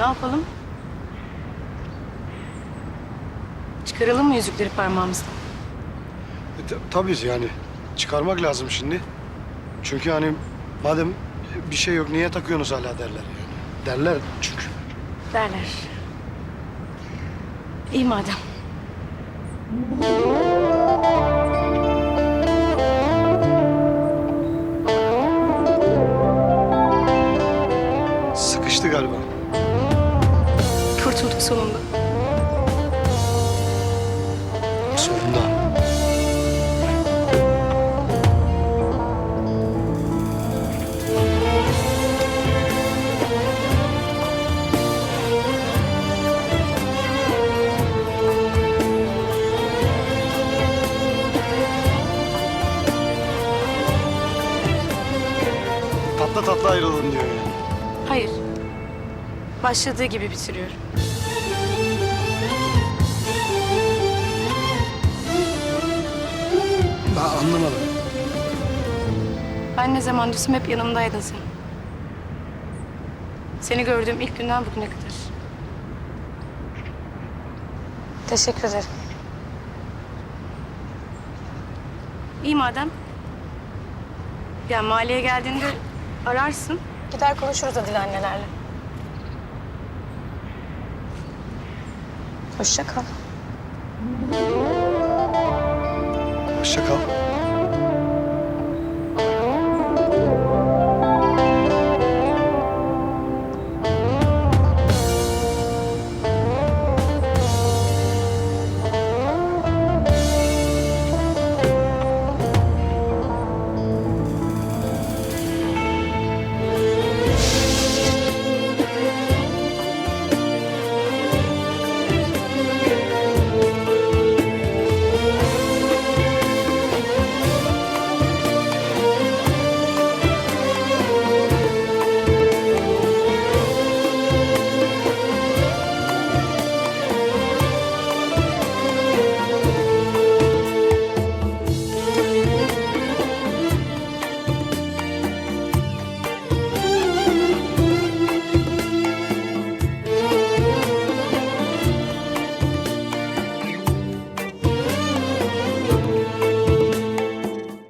Ne yapalım? Çıkaralım mı yüzükleri parmağımızdan? E, ta- tabii yani çıkarmak lazım şimdi. Çünkü hani madem bir şey yok niye takıyorsunuz hala derler yani. Derler çünkü. Derler. İyi madem. Kurtulduk sonunda. Sonunda. Tatlı tatlı ayrılın diyor yani. Hayır. Başladığı gibi bitiriyorum. Anlamadım. Ben ne zaman düşsem hep yanımdaydın sen. Seni gördüğüm ilk günden bugüne kadar. Teşekkür ederim. İyi madem. Ya mahalleye geldiğinde ararsın. Gider konuşuruz Adile annelerle. Hoşça kal. Hoşça kal.